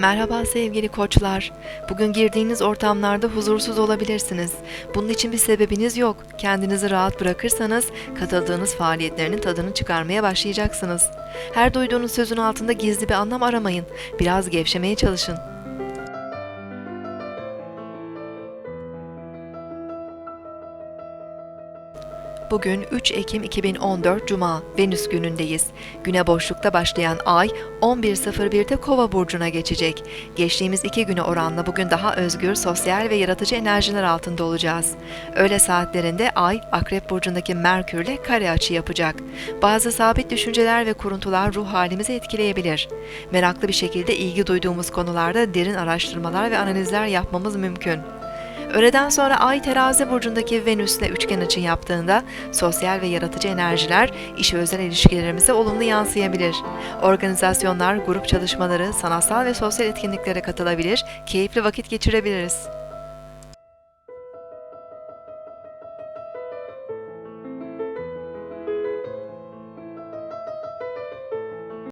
Merhaba sevgili koçlar. Bugün girdiğiniz ortamlarda huzursuz olabilirsiniz. Bunun için bir sebebiniz yok. Kendinizi rahat bırakırsanız katıldığınız faaliyetlerinin tadını çıkarmaya başlayacaksınız. Her duyduğunuz sözün altında gizli bir anlam aramayın. Biraz gevşemeye çalışın. Bugün 3 Ekim 2014 Cuma, Venüs günündeyiz. Güne boşlukta başlayan ay 11.01'de Kova burcuna geçecek. Geçtiğimiz iki güne oranla bugün daha özgür, sosyal ve yaratıcı enerjiler altında olacağız. Öğle saatlerinde ay Akrep burcundaki Merkürle kare açı yapacak. Bazı sabit düşünceler ve kuruntular ruh halimizi etkileyebilir. Meraklı bir şekilde ilgi duyduğumuz konularda derin araştırmalar ve analizler yapmamız mümkün. Öğleden sonra Ay terazi burcundaki Venüs'le üçgen açı yaptığında sosyal ve yaratıcı enerjiler iş ve özel ilişkilerimize olumlu yansıyabilir. Organizasyonlar, grup çalışmaları, sanatsal ve sosyal etkinliklere katılabilir, keyifli vakit geçirebiliriz.